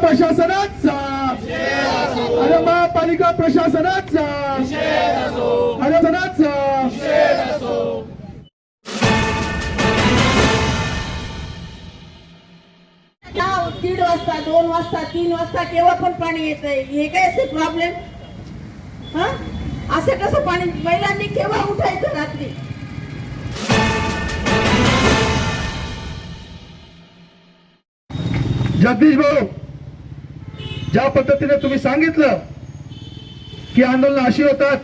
प्रशासनाचा. अरे महापालिका प्रशासनाचा. अरे सणाचा दीड वाजता दोन वाजता तीन वाजता केव्हा पण पाणी येत आहे हे काय असे प्रॉब्लेम हा? असं कसं पाणी? महिलांनी केव्हा उठायचं रात्री? जगदीश भाऊ ज्या पद्धतीने तुम्ही सांगितलं की आंदोलन अशी होतात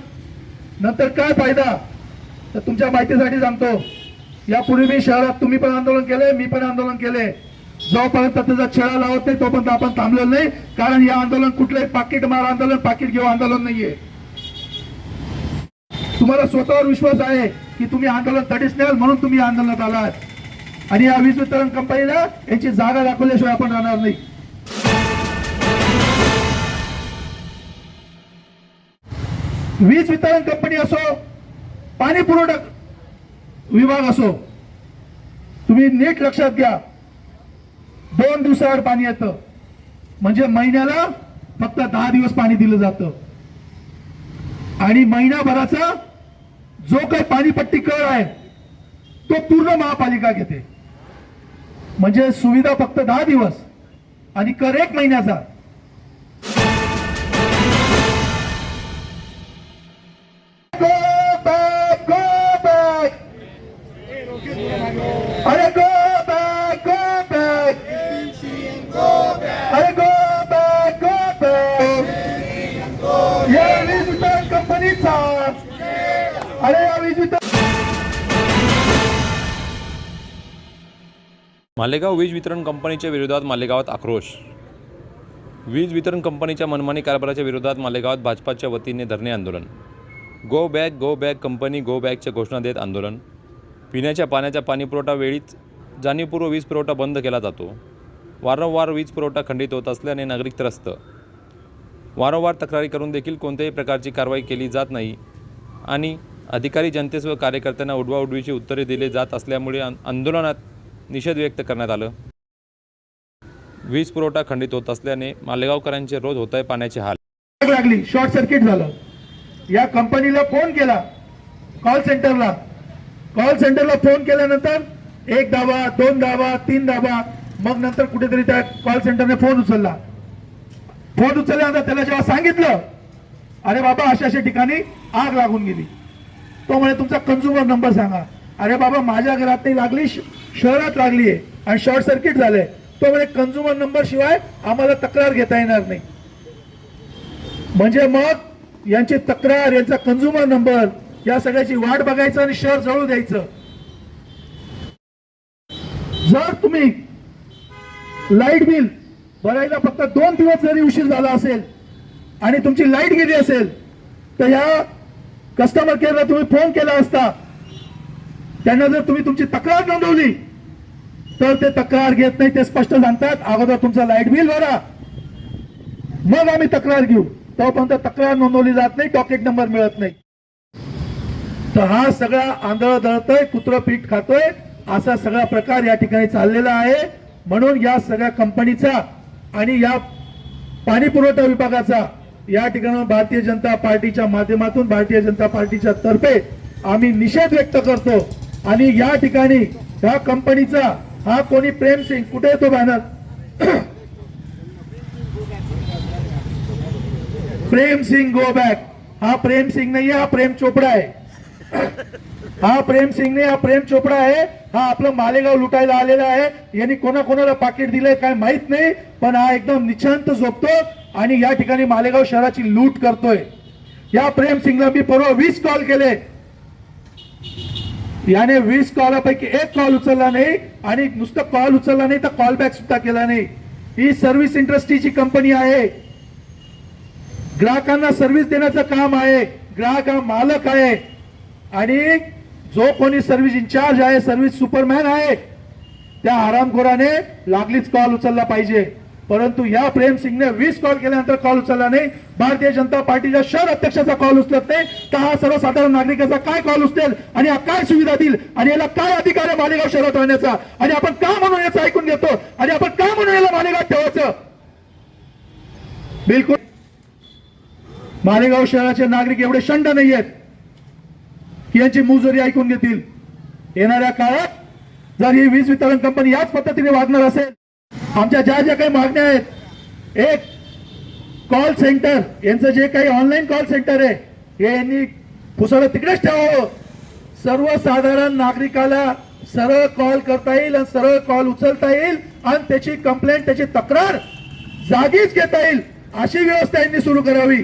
नंतर काय फायदा? तर तुमच्या माहितीसाठी सांगतो. यापूर्वी मी शहरात तुम्ही पण आंदोलन केले मी पण आंदोलन केले जोपर्यंत त्याचा छेळा लावत नाही तोपर्यंत आपण थांबलेलो नाही. कारण हे आंदोलन कुठलंही पाकिट मार आंदोलन पाकिट घेऊ आंदोलन नाहीये. तुम्हाला स्वतःवर विश्वास आहे की तुम्ही आंदोलन तडीस न्याल म्हणून तुम्ही आंदोलनात आलात. आणि या वीज वितरण कंपनीला यांची जागा दाखवल्याशिवाय आपण राहणार नाही. वीज वितरण कंपनी असो पाणी पुरवठा विभाग असो तुम्ही नीट लक्षात घ्या. दोन दिवसावर पाणी येतं. म्हणजे महिन्याला फक्त दहा दिवस पाणी दिलं जातं. आणि महिनाभराचा जो काही पाणीपट्टी कर आहे तो पूर्ण महापालिका घेते. म्हणजे सुविधा फक्त दहा दिवस आणि कर एक महिन्याचा. मालेगाव वीज वितरण कंपनीच्या विरोधात मालेगावात आक्रोश. वीज वितरण कंपनीच्या मनमानी कारभाराच्या विरोधात मालेगावात भाजपाच्या वतीने धरणे आंदोलन. Go back go back company go बॅगच्या घोषणा देत आंदोलन. पिण्याच्या पाण्याचा पाणीपुरवठा वेळीच जाणीवपूर्व वीज पुरवठा बंद केला जातो. वारंवार वीज पुरवठा खंडित होत असल्याने नागरिक त्रस्त. वारंवार तक्रारी करून देखील कोणत्याही प्रकारची कारवाई केली जात नाही आणि अधिकारी जनतेस व कार्यकर्त्यांना उडवाउडवीची उत्तरे दिले जात असल्यामुळे आंदोलनात निषेध व्यक्त करण्यात आलं. वीज पुरवठा खंडित होत असल्याने मालेगावकरांचे रोज होत आहे पाण्याचे हाल. आग लागली शॉर्ट सर्किट झालं. या कंपनीला फोन केला कॉल सेंटरला. कॉल सेंटरला फोन केल्यानंतर एक दाबा दोन दाबा तीन दाबा मग नंतर कुठेतरी त्या कॉल सेंटरने फोन उचलला. फोन उचलल्यानंतर त्याला जेव्हा सांगितलं अरे बाबा अशा अशा ठिकाणी आग लागून गेली. तो म्हणे तुमचा कन्झ्युमर नंबर सांगा. अरे बाबा माझ्या घरात नाही लागली शहरात लागली आहे आणि शॉर्ट सर्किट झालंय. तो म्हणजे कन्झ्युमर नंबर शिवाय आम्हाला तक्रार घेता येणार नाही. म्हणजे मग यांची तक्रार यांचा कन्झ्युमर नंबर या सगळ्याची वाट बघायचं आणि शहर जळू द्यायचं. जर तुम्ही लाइट बिल भरायला फक्त दोन दिवस जरी उशीर झाला असेल आणि तुमची लाइट गेली असेल तर ह्या कस्टमर केअरला तुम्ही फोन केला असता त्यांना जर तुम्ही तुमची तक्रार नोंदवली तर ते तक्रार घेत नाही ते स्पष्ट सांगतात अगोदर तुमचं लाइट बिल भरा. मग आम्ही तक्रार घेऊ. तोपर्यंत तक्रार नोंदवली जात नाही टॉकेट नंबर मिळत नाही. तर हा सगळा आंधळ दळतोय कुत्र पीठ खातोय असा सगळा प्रकार या ठिकाणी चाललेला आहे. म्हणून या सगळ्या कंपनीचा आणि या पाणी पुरवठा विभागाचा या ठिकाणी भारतीय जनता पार्टीच्या माध्यमातून भारतीय जनता पार्टीच्या तर्फे आम्ही निषेध व्यक्त करतो. आणि या ठिकाणी ह्या कंपनीचा हा कोणी प्रेम सिंग कुठे येतो banner? Prem Singh go back हा प्रेम सिंग नाही हा प्रेम चोपडा आहे. हा प्रेम सिंग नाही हा प्रेम चोपडा आहे. हा आपलं मालेगाव लुटायला आलेला आहे. यांनी कोणाकोणाला पाकिट दिलंय काय माहीत नाही पण हा एकदम निशांत झोपतो आणि या ठिकाणी मालेगाव शहराची लूट करतोय. या प्रेम सिंगला मी परवा वीस कॉल केले. याने वीस कॉलापैकी एक कॉल उचलला नाही आणि नुसतं कॉल उचलला नाही तर कॉल बॅक सुद्धा केला नाही. ही सर्व्हिस इंडस्ट्रीची कंपनी आहे. ग्राहकांना सर्व्हिस देण्याचं काम आहे. ग्राहक हा मालक आहे. आणि जो कोणी सर्व्हिस इन्चार्ज आहे सर्व्हिस सुपरमॅन आहे त्या आरामखोराने लागलीच कॉल उचलला पाहिजे. परंतु या प्रेम सिंगने वीस कॉल केल्यानंतर कॉल उचलला नाही. भारतीय जनता पार्टीच्या शहर अध्यक्षाचा कॉल उचलत नाही. तर हा सर्वसाधारण नागरिकाचा काय कॉल उचलेल? आणि हा काय सुविधा देईल? आणि याला काय अधिकार आहे मालेगाव शहरात राहण्याचा? आणि आपण का म्हणून याचं ऐकून घेतो? आणि आपण का म्हणून याला मालेगाव ठेवायचं? बिलकुल. मालेगाव शहराचे नागरिक एवढे शंड नाही आहेत की यांची मुजोरी ऐकून घेतील. येणाऱ्या काळात जर ही वीज वितरण कंपनी याच पद्धतीने वागणार असेल आमच्या ज्या ज्या काही मागण्या आहेत एक कॉल सेंटर यांचं जे काही ऑनलाईन कॉल सेंटर आहे हे यांनी पुसाला तिकडेच ठेवावं. सर्वसाधारण नागरिकाला सरळ कॉल करता येईल आणि सरळ कॉल उचलता येईल आणि त्याची कंप्लेंट त्याची तक्रार जागीच घेता येईल अशी व्यवस्था यांनी सुरू करावी.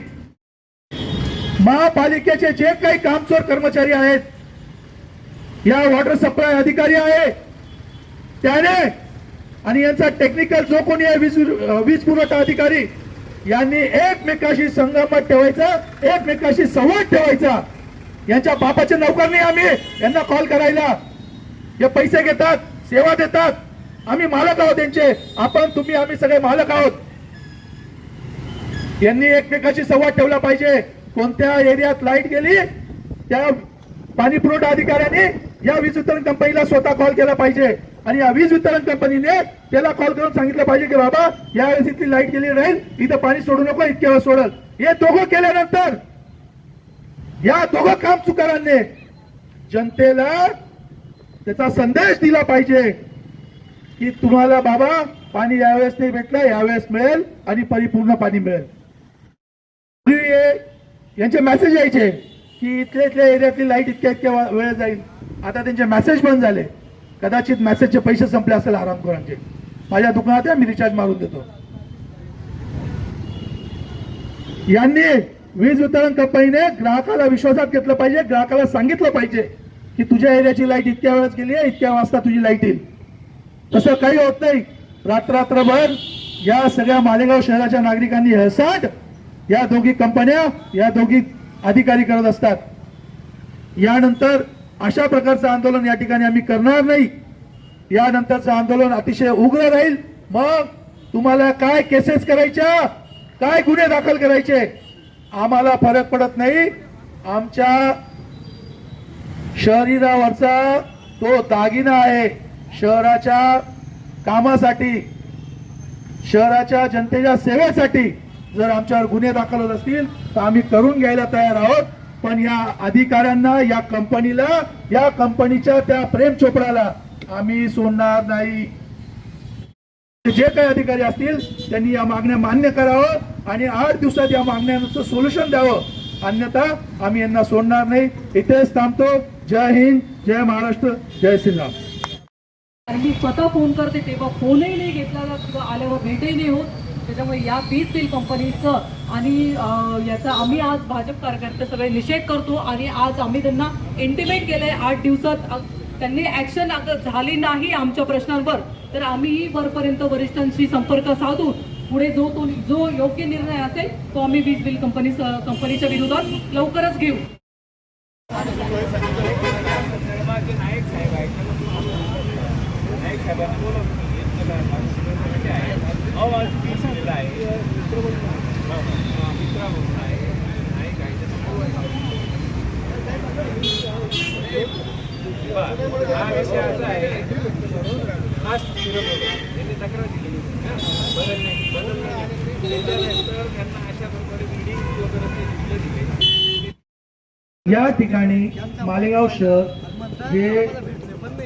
महापालिकेचे जे काही कामचोर कर्मचारी आहेत या वॉटर सप्लाय अधिकारी आहे त्याने आणि यांचा टेक्निकल जो कोणी आहे वीज वीज पुरवठा अधिकारी यांनी एकमेकाशी संगमत ठेवायचा एकमेकाशी संवाद ठेवायचा. यांच्या बापाचे नौकर नाही आम्ही. यांना कॉल करायला. हे पैसे घेतात सेवा देतात. आम्ही मालक आहोत त्यांचे आपण तुम्ही आम्ही सगळे मालक आहोत. यांनी एकमेकाशी संवाद ठेवला पाहिजे. कोणत्या एरियात लाइट गेली त्या पाणी पुरवठा अधिकाऱ्यांनी या वीज वितरण कंपनीला स्वतः कॉल केला पाहिजे. आणि या वीज वितरण कंपनीने त्याला कॉल करून सांगितलं पाहिजे की बाबा यावेळेस इथली लाइट गेली राहील इथं पाणी सोडू नको इतक्या वेळ सोडल. हे दोघं केल्यानंतर या दोघं काम चुकारांनी जनतेला त्याचा संदेश दिला पाहिजे की तुम्हाला बाबा पाणी यावेळेस नाही भेटलं यावेळेस मिळेल आणि परिपूर्ण पाणी मिळेल. यांचे मेसेज यायचे की इथल्या इथल्या एरियातली लाइट इतक्या इतक्या वेळ जाईल. आता त्यांचे मेसेज बंद झाले. कदाचित मेसेजचे पैसे संपले असेल आरामखोरांचे माझ्या दुकानात आहे मी रिचार्ज मारून देतो. यांनी वीज वितरण कंपनीने ग्राहकाला विश्वासात घेतलं पाहिजे ग्राहकाला सांगितलं पाहिजे की तुझ्या एरियाची लाइट इतक्या वेळेस गेली आहे इतक्या वाजता तुझी लाइट येईल. तसं काही होत नाही. रात्रभर या सगळ्या मालेगाव शहराच्या नागरिकांनी हेळसाट या दोघी कंपन्या या दोघी अधिकारी करत असतात. यानंतर अशा प्रकारचं आंदोलन या ठिकाणी आम्ही करणार नाही. यानंतरचं आंदोलन अतिशय उग्र राहील. मग तुम्हाला काय केसेस करायच्या? काय गुन्हे दाखल करायचे? आम्हाला फरक पडत नाही. आमच्या शरीरावरचा तो दागिना आहे शहराच्या कामासाठी शहराच्या जनतेच्या सेवेसाठी. जर आमच्यावर गुन्हे दाखल होत असतील तर आम्ही करून घ्यायला तयार आहोत. पण या अधिकाऱ्यांना या कंपनीला या कंपनीच्या त्या प्रेम चोपडाला आम्ही सोडणार नाही. जे काही अधिकारी असतील त्यांनी या मागण्या मान्य करावं आणि आठ दिवसात या मागण्यांचं सोल्युशन द्यावं. अन्यथा आम्ही यांना सोडणार नाही. इथेच थांबतो. जय हिंद जय महाराष्ट्र जय श्रीराम. आणि मी स्वतः फोन करते तेव्हा फोनही नाही घेतला आल्यावर भेटही नाही होत. त्याच्यामुळे या वीज बिल कंपनीचं आणि याचा आम्ही आज भाजप कार्यकर्ते सगळे निषेध करतो आणि आज आम्ही त्यांना इंटिमेट आहे आठ दिवसात त्यांनी ॲक्शन अगर झाली नाही आमच्या प्रश्नांवर. तर आम्हीही वरपर्यंत वरिष्ठांशी संपर्क साधून पुढे जो तो जो योग्य निर्णय असेल तो आम्ही वीज बिल कंपनी कंपनीच्या विरोधात लवकरच घेऊ. हा विषय असा आहे. लास्ट त्यांनी तक्रार दिली बदल नाही बदल नाही त्याच्यानंतर त्यांना अशा प्रकारे बिल्डिंग वगैरे ते दिलं दिले या ठिकाणी मालेगाव शहर हे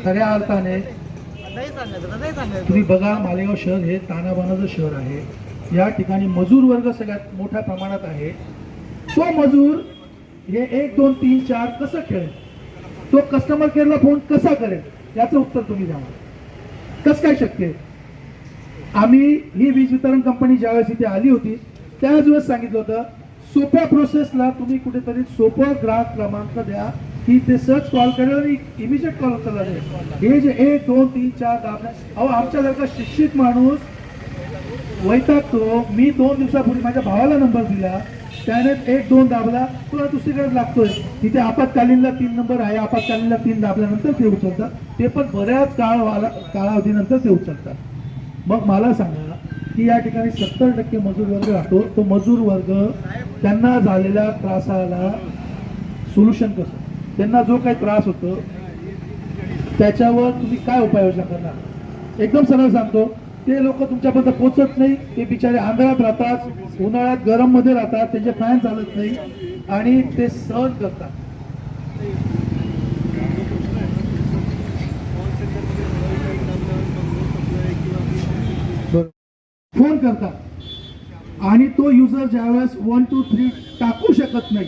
खऱ्या अर्थाने तुम्ही बघा मालेगाव शहर हे तानाबानाचं शहर आहे. या ठिकाणी मजूर वर्ग सगळ्यात मोठ्या प्रमाणात आहे. तो मजूर हे एक दोन तीन चार कसं खेळेल? तो कस्टमर केअरला फोन कसा करेल? याचं उत्तर तुम्ही द्या कसं काय शक्य आम्ही ही वीज वितरण कंपनी ज्यावेळेस इथे आली होती त्याच वेळेस सांगितलं होतं सोप्या प्रोसेसला तुम्ही कुठेतरी सोपं ग्राहक क्रमांक द्या की ते सर्च कॉल करेल आणि इमिजिएट कॉल उचलला हे जे एक दोन तीन चार दाबण्या अहो आमच्यासारखा शिक्षित माणूस वैतागतो. मी दोन दिवसापूर्वी माझ्या भावाला नंबर दिला. त्याने एक दोन दाबला. तुला दुसरीकडे लागतोय. तिथे आपत्कालीनला तीन नंबर आहे. आपत्कालीनला तीन दाबल्यानंतर ते उचलतात. ते पण बऱ्याच काळ काळावधीनंतर कालावधीनंतर ते उचलतात. मग मला सांगा की या ठिकाणी सत्तर टक्के मजूर वर्ग राहतो. तो मजूर वर्ग त्यांना झालेल्या त्रासाला सोल्युशन कसं? त्यांना जो काही त्रास होतो त्याच्यावर तुम्ही काय उपाययोजना करणार? एकदम सरळ सांगतो. ते लोक तुमच्यापर्यंत पोचत नाही. ते बिचारे आंधळात राहतात उन्हाळ्यात गरममध्ये राहतात त्यांचे फॅन चालत नाही आणि ते सहन करतात. फोन करतात. आणि तो युजर ज्यावेळेस वन टू थ्री टाकू शकत नाही.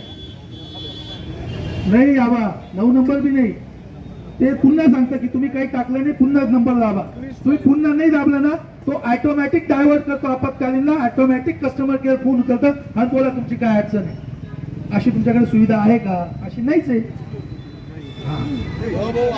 नाही आबा नऊ नंबर बी नाही. ते पुन्हा सांगतं की तुम्ही काही टाकलं नाही पुन्हा नंबर दाबा तुम्ही पुन्हा नाही दाबला ना तो ऑटोमॅटिक डायव्हर्ट करतो आपत्कालीनला ऑटोमॅटिक कस्टमर केअर फोन करतात आणि बोला तुमची काय अडचण आहे. अशी तुमच्याकडे सुविधा आहे का? अशी नाहीच आहे. हो, हो,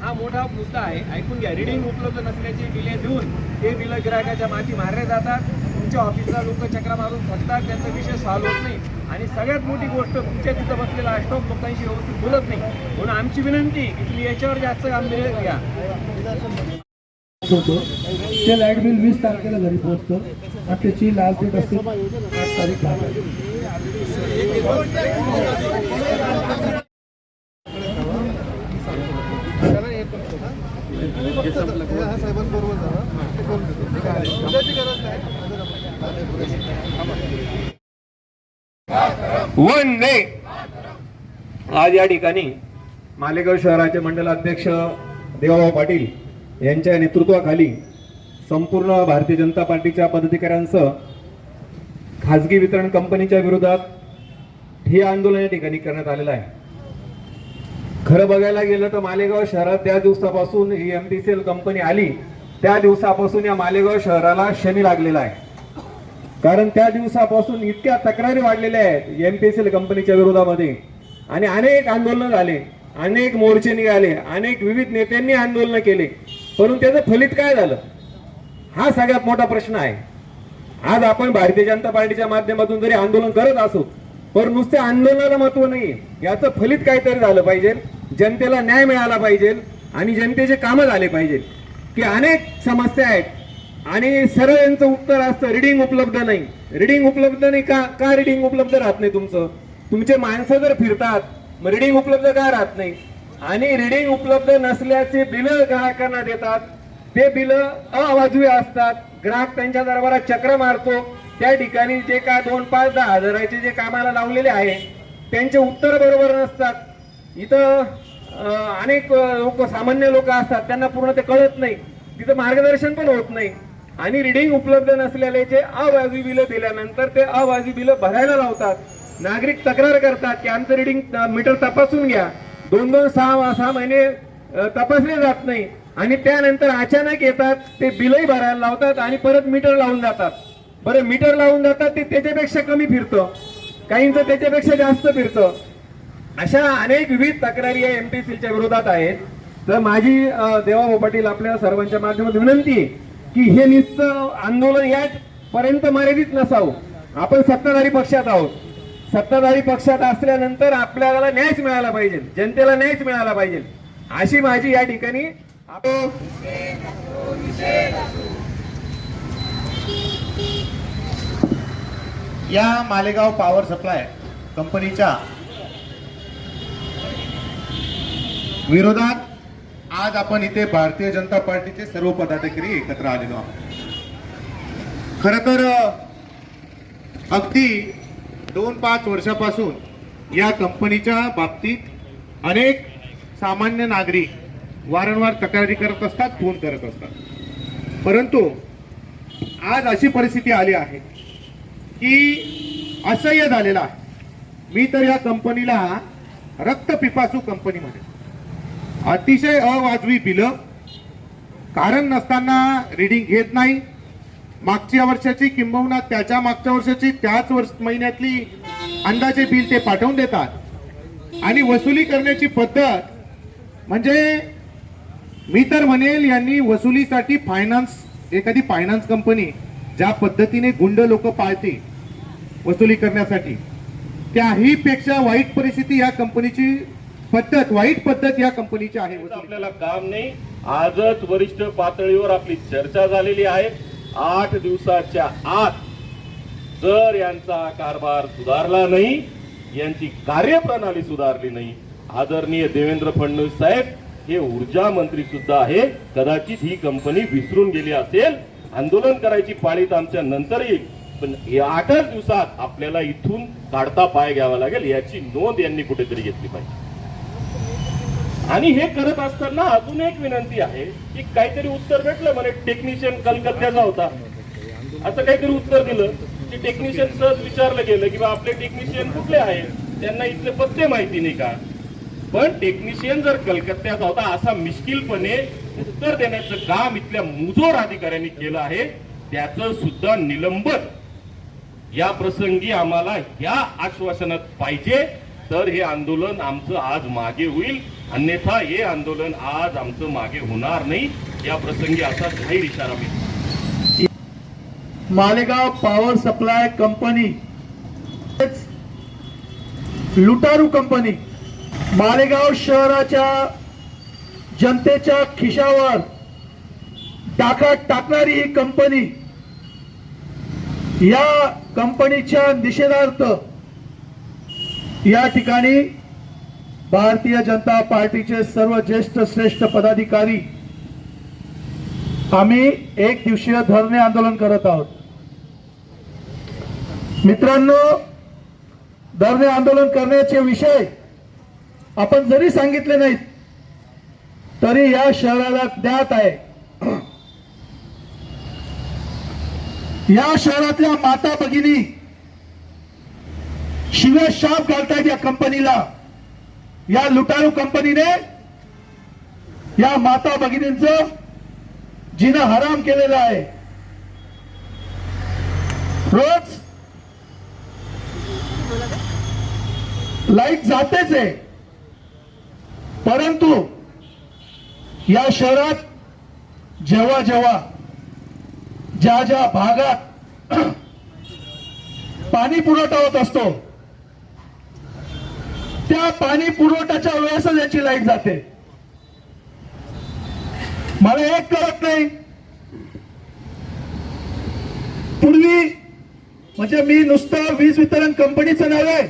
हा मोठा मुद्दा आहे. ऐकून घ्या रिडिंग उपलब्ध नसल्याची डिले देऊन ते बिल ग्राहकाच्या माती मारले जातात. तुमच्या ऑफिसला लोक चक्रा मारून फटतात त्यांचा विषय सॉल्व्ह होत नाही. आणि सगळ्यात मोठी गोष्ट तुमच्या तिथं बसलेला अष्टॉक लोकांशी व्यवस्थित बोलत नाही. म्हणून आमची विनंती की तुम्ही याच्यावर जास्त गांभीर्य घ्या. होतो ते लाइट बिल वीस तारखेला घरी पोहोचतं आणि त्याची लास्ट डेट असते आठ तारीख वंदे आज या ठिकाणी मालेगाव शहराचे मंडलाध्यक्ष देवाभाऊ पाटील यांच्या नेतृत्वाखाली संपूर्ण भारतीय जनता पार्टीच्या पदाधिकाऱ्यांसह खाजगी वितरण कंपनीच्या विरोधात हे आंदोलन या ठिकाणी करण्यात आलेलं आहे. खरं बघायला गेलं तर मालेगाव शहरात त्या दिवसापासून ही एमटीसीएल कंपनी आली. त्या दिवसापासून या मालेगाव शहराला शनी लागलेला आहे. कारण त्या दिवसापासून इतक्या तक्रारी वाढलेल्या आहेत एमपीएसएल कंपनीच्या विरोधामध्ये. आणि अनेक आंदोलनं झाले अनेक मोर्चे निघाले अनेक विविध नेत्यांनी आंदोलनं केले. परंतु त्याचं फलित काय झालं? हा सगळ्यात मोठा प्रश्न आहे. आज आपण भारतीय जनता पार्टीच्या माध्यमातून जरी आंदोलन करत असू पण नुसत्या आंदोलनाला महत्त्व नाही याचं फलित काहीतरी झालं पाहिजे. जनतेला न्याय मिळाला पाहिजे आणि जनतेचे कामं झाले पाहिजे. की अनेक समस्या आहेत. आणि सरळ यांचं उत्तर असतं रिडिंग उपलब्ध नाही. रिडिंग उपलब्ध नाही का? का रिडिंग उपलब्ध राहत नाही तुमचं? तुमचे माणसं जर फिरतात मग रिडिंग उपलब्ध का राहत नाही? आणि रिडिंग उपलब्ध नसल्याचे बिल ग्राहकांना देतात. ते बिल अवाजवी असतात. ग्राहक त्यांच्या दरबारात चक्र मारतो. त्या ठिकाणी जे काय दोन पाच दहा हजाराचे जे कामाला लावलेले आहे त्यांचे उत्तर बरोबर नसतात. इथं अनेक लोक सामान्य लोक असतात. त्यांना पूर्ण ते कळत नाही. तिथं मार्गदर्शन पण होत नाही. आणि रिडिंग उपलब्ध नसलेले जे अवाजवी बिलं दिल्यानंतर ते अवाजवी बिलं भरायला लावतात. नागरिक तक्रार करतात की आमचं रिडिंग मीटर तपासून घ्या. दोन दोन सहा सहा महिने तपासले जात नाही. आणि त्यानंतर अचानक येतात ते बिलही भरायला लावतात आणि परत मीटर लावून जातात. बरं मीटर लावून जातात ते त्याच्यापेक्षा कमी फिरतं. काहींचं त्याच्यापेक्षा जास्त फिरतं. अशा अनेक विविध तक्रारी या एम टी सीलच्या विरोधात आहेत. तर माझी देवा पाटील आपल्या सर्वांच्या माध्यमातून विनंती आहे. की हे नुसतं आंदोलन याच पर्यंत मर्यादित नसावं. आपण सत्ताधारी पक्षात आहोत. सत्ताधारी पक्षात असल्यानंतर आपल्याला न्यायच मिळाला पाहिजे. जनतेला न्यायच मिळाला पाहिजे. अशी माझी या ठिकाणी आपण या मालेगाव पॉवर सप्लाय कंपनीच्या विरोधात आज आपण इथे भारतीय जनता पार्टीचे सर्व पदाधिकारी एकत्र आलेलो आहोत. खर तर अगदी दोन पाच वर्षापासून या कंपनीच्या बाबतीत अनेक सामान्य नागरिक वारंवार तक्रारी करत असतात फोन करत असतात. परंतु आज अशी परिस्थिती आली आहे की असह्य झालेला आहे. मी तर या कंपनीला रक्तपिपासू कंपनी म्हणेन अतिशय अवाजवी बिलं कारण नसताना रिडिंग घेत नाही. मागच्या वर्षाची किंबहुना त्याच्या मागच्या वर्षाची त्याच वर्ष महिन्यातली अंदाजे बिल ते पाठवून देतात. आणि वसुली करण्याची पद्धत म्हणजे मी तर म्हणेल यांनी वसुलीसाठी फायनान्स एखादी फायनान्स कंपनी ज्या पद्धतीने गुंड लोक पाळते वसुली करण्यासाठी. त्याही पेक्षा वाईट परिस्थिती या कंपनीची पद्धत वाईट पद्धत या कंपनीची आहे. आपल्याला काम नाही. आजच वरिष्ठ पातळीवर आपली चर्चा झालेली आहे. आठ दिवसाच्या आत जर यांचा कारभार सुधारला नाही यांची कार्यप्रणाली सुधारली नाही आदरणीय देवेंद्र फडणवीस साहेब हे ऊर्जा मंत्री सुद्धा आहे. कदाचित ही कंपनी विसरून गेली असेल आंदोलन करायची पाळीत आमच्या नंतर येईल. पण या आठच दिवसात आपल्याला इथून काढता पाय घ्यावा लागेल याची नोंद यांनी कुठेतरी घेतली पाहिजे. आणि हे करत असताना अजून एक विनंती आहे की काहीतरी उत्तर भेटलं. म्हणे टेक्निशियन कलकत्त्याचा होता. असं काहीतरी उत्तर दिलं की टेक्निशियन सहज विचारलं गेलं की बा आपले टेक्निशियन कुठले आहेत? त्यांना इथले पत्ते माहिती नाही का? पण टेक्निशियन जर कलकत्त्याचा होता असा मिश्किलपणे उत्तर देण्याचं काम इथल्या मुजोर अधिकाऱ्यांनी केलं आहे त्याचं सुद्धा निलंबन. या प्रसंगी आम्हाला या आश्वासनात पाहिजे तर हे आंदोलन आमचं आज मागे होईल. अन्यथा हे आंदोलन आज आमचं मागे होणार नाही. या प्रसंगी असा जाहीर इशारा मी मालेगाव पॉवर सप्लाय कंपनी लुटारू कंपनी मालेगाव शहराच्या जनतेच्या खिशावर टाका टाकणारी ही कंपनी या कंपनीच्या निषेधार्थ या ठिकाणी भारतीय जनता पार्टीचे सर्व ज्येष्ठ श्रेष्ठ पदाधिकारी आम्ही एक दिवसीय धरणे आंदोलन करत आहोत. मित्रांनो धरणे आंदोलन करण्याचे विषय आपण जरी सांगितले नाहीत तरी या शहराला ज्ञात आहे. या शहरातल्या माता भगिनी शिव्या शाप घालतायत या कंपनीला. या लुटारू कंपनीने या माता भगिनींचं जिनं हराम केलेलं आहे. रोज लाइट जातेच आहे. परंतु या शहरात जेव्हा जेव्हा ज्या ज्या भागात पाणी पुरवठा होत असतो त्या पाणी पुरवठ्याच्या वेळेसच याची लाइट जाते. मला एक कळत नाही. पूर्वी म्हणजे मी नुसतं वीज वितरण कंपनीचं नव्हे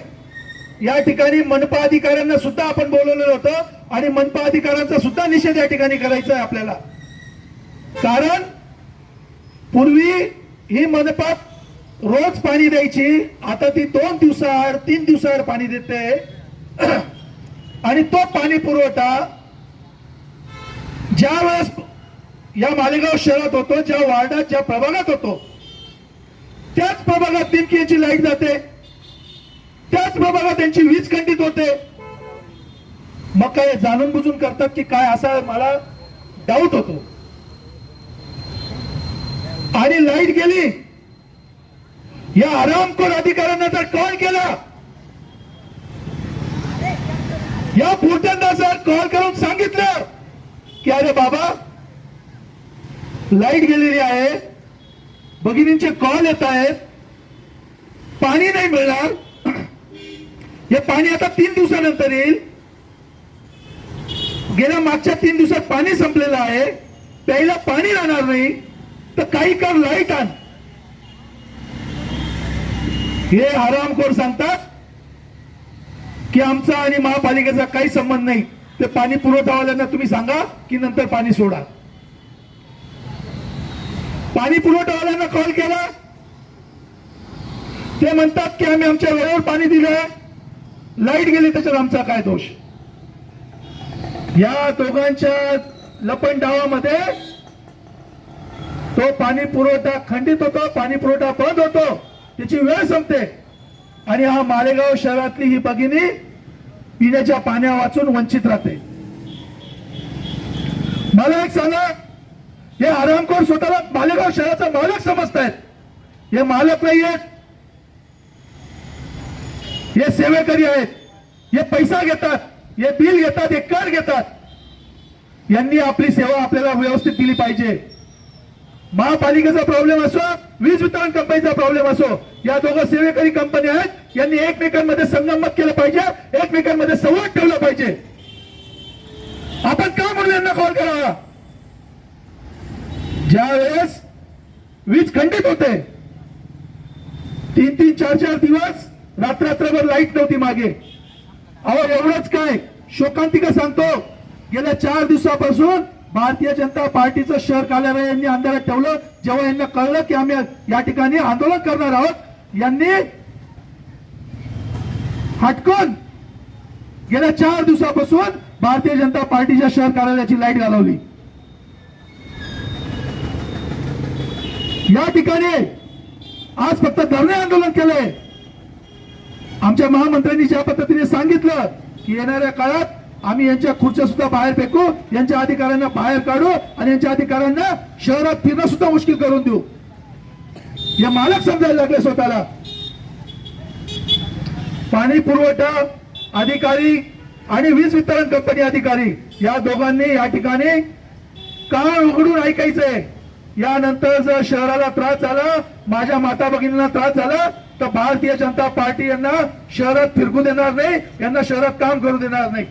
या ठिकाणी मनपा अधिकाऱ्यांना सुद्धा आपण बोलवलेलं होतं आणि मनपा अधिकाऱ्यांचा सुद्धा निषेध या ठिकाणी करायचा आहे आपल्याला. कारण पूर्वी ही मनपात रोज पाणी द्यायची आता ती दोन दिवसाआड तीन दिवसाआड पाणी देते. आणि तो पाणी पुरवठा ज्या वेळेस या मालेगाव शहरात होतो ज्या वार्डात ज्या प्रभागात होतो त्याच प्रभागात नेमकी याची लाइट जाते. त्याच प्रभागात त्यांची वीज खंडित होते. मग काय जाणून बुजून करतात की काय असा मला डाऊट होतो. आणि लाइट गेली. या आरामखोर अधिकाऱ्यांना जर कॉल केला या पुरत्यांना जर कॉल करून सांगितलं की अरे बाबा लाइट गेलेली आहे भगिनींचे कॉल येत आहेत पाणी नाही मिळणार हे पाणी आता तीन दिवसानंतर येईल. गेल्या मागच्या तीन दिवसात पाणी संपलेलं आहे प्यायला पाणी राहणार नाही तर काही कर लाइट आण. हे आरामखोर सांगतात की आमचा आणि महापालिकेचा काही संबंध नाही. ते पाणी पुरवठावाल्यांना तुम्ही सांगा की नंतर पाणी सोडा. पाणी पुरवठावाल्यांना कॉल केला. ते म्हणतात की आम्ही आमच्या वेळेवर पाणी दिलंय. लाइट गेली त्याच्यात आमचा काय दोष? या दोघांच्या लपण डावामध्ये तो पाणी पुरवठा खंडित होतो पाणी पुरवठा बंद होतो. त्याची वेळ संपते. आणि हा मालेगाव शहरातली ही भगिनी पिण्याच्या पाण्या वाचून वंचित राहते. मला एक सांगा हे आरामखोर स्वतःला मालेगाव शहराचा मालक समजतायत. हे मालक नाही आहेत हे सेवेकरी आहेत. हे पैसा घेतात. हे बिल घेतात. हे कर घेतात. यांनी आपली सेवा आपल्याला व्यवस्थित दिली पाहिजे. महापालिकेचा प्रॉब्लेम असो वीज वितरण कंपनीचा प्रॉब्लेम असो या दोघं सेवेकरी कंपन्या आहेत. यांनी एकमेकांमध्ये संगमत केलं पाहिजे एकमेकांमध्ये संवाद ठेवला पाहिजे. आपण का म्हणून यांना कॉल करावा? ज्या वेळेस वीज खंडित होते तीन तीन चार चार दिवस रात्र रात्रभर लाइट नव्हती मागे. अहो एवढंच काय? शोकांतिका सांगतो गेल्या चार दिवसापासून भारतीय जनता पार्टीचं शहर कार्यालय यांनी अंधारात ठेवलं. जेव्हा यांना कळलं की आम्ही या ठिकाणी आंदोलन करणार आहोत यांनी हटकून गेल्या चार दिवसापासून भारतीय जनता पार्टीच्या शहर कार्यालयाची लाइट घालवली. या ठिकाणी आज फक्त धरणे आंदोलन केलंय. आमच्या महामंत्र्यांनी ज्या पद्धतीने सांगितलं की येणाऱ्या काळात आम्ही यांच्या खुर्च्या सुद्धा बाहेर फेकू यांच्या अधिकाऱ्यांना बाहेर काढू आणि यांच्या अधिकाऱ्यांना शहरात फिरणं सुद्धा मुश्किल करून देऊ. हे मालक समजायला लागले स्वतःला. पाणी पुरवठा अधिकारी आणि वीज वितरण कंपनी अधिकारी या दोघांनी या ठिकाणी कान उघडून ऐकायचंय. यानंतर जर शहराला त्रास झाला माझ्या माता भगिनींना त्रास झाला तर भारतीय जनता पार्टी यांना शहरात फिरकू देणार नाही यांना शहरात काम करू देणार नाही.